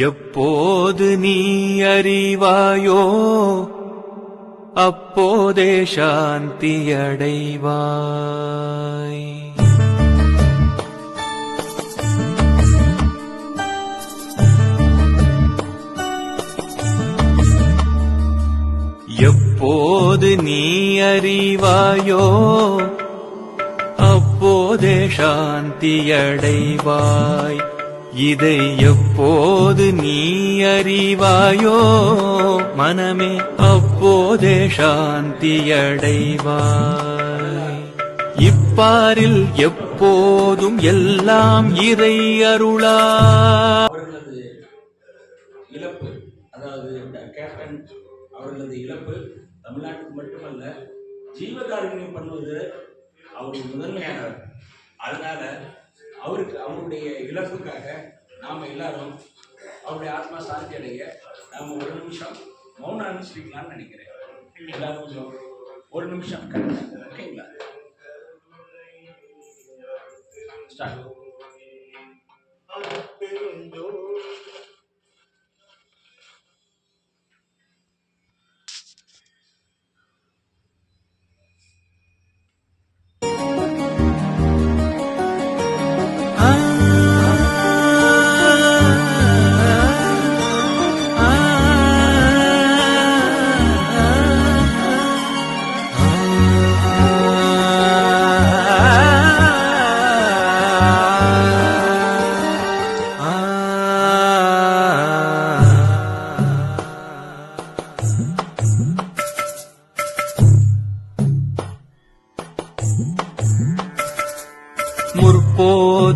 எப்போது நீ அறிவாயோ அப்போதே சாந்தியடைவாய் எப்போது நீ அறிவாயோ அப்போதே சாந்தியடைவாய் இதை எப்போது நீ அறிவாயோ மனமே அப்போதே சாந்தியடைவாய். இப்பாரில் எப்போதும் எல்லாம் இறை அருளா. இழப்பு அதாவது கேப்டன் அவர்களது இழப்பு தமிழ்நாட்டுக்கு மட்டுமல்ல ஜீவகாருண்யம் பண்ணுவது அவர் முதன்மையானவர் அதனால அவருக்கு அவருடைய இழப்புக்காக நாம் எல்லாரும் அவருடைய ஆத்மா சாந்தி அடைய நாம் ஒரு நிமிஷம் மௌன அனுசரிக்கலாம்னு நினைக்கிறேன். எல்லாரும் கொஞ்சம் ஒரு நிமிஷம் ஓகேங்களா ஸ்டார்ட்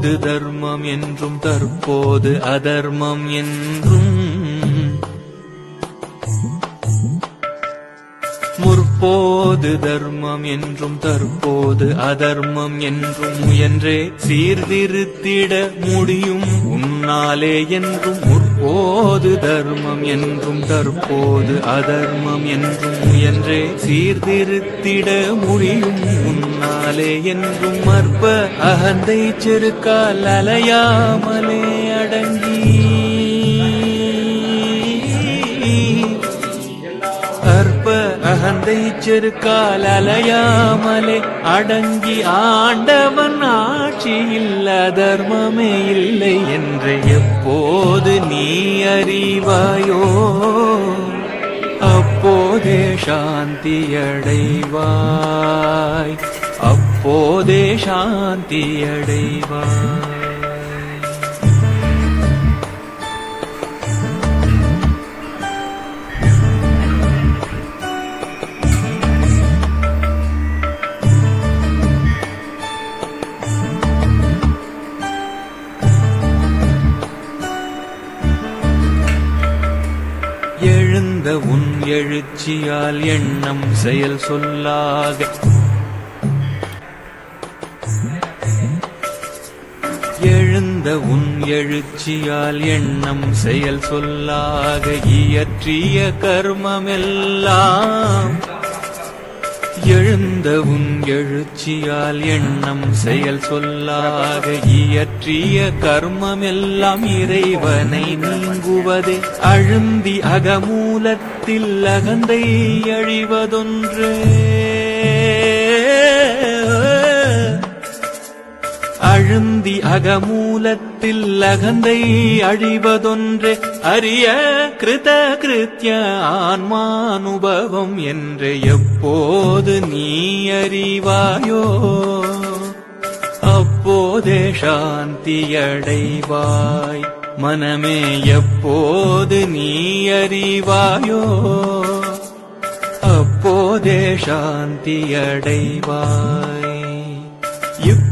முற்போது தர்மம் என்றும் தற்போது அதர்மம் என்றும். முற்போது தர்மம் என்றும் தற்போது அதர்மம் என்றும் முயன்றே சீர்திருத்திட முடியும் முன்னாலே என்றும் முற்போது தர்மம் என்றும் தற்போது அதர்மம் என்றும் முயன்றே சீர்திருத்திட முடியும். முன்னாலே என்றும் மற்ப அகந்தை செருக்கால் அலையாமலே அடங்கி அகந்தை செருக்கால் அலையாமலே அடங்கி ஆண்டவன் ஆட்சியில் அதர்மமே இல்லை என்று எப்போது நீ அறிவாயோ அப்போதே சாந்தி அடைவாய் அப்போதே சாந்தி அடைவாய். எழுந்த உன் எழுச்சியால் எண்ணம் செயல் சொல்லாக எழுந்த உன் எழுச்சியால் எண்ணம் செயல் சொல்லாக இயற்றிய கர்மமெல்லாம் எழுந்த உன் எழுச்சியால் எண்ணம் செயல் சொல்லாக இயற்றிய கர்மமெல்லாம் இறைவனை நீங்குவதே. அழுந்தி அகமூலத்தில் அகந்தை அழிவதொன்றே. அழுந்தி அகமூலத்தில் அகந்தை அழிவதொன்றே அரிய கிருத கிருத்திய ஆன்மானுபவம் என்று எப்போது நீ அறிவாயோ? அப்போதே சாந்தியடைவாய். மனமே எப்போது நீ அறிவாயோ? அப்போதே சாந்தியடைவாய்.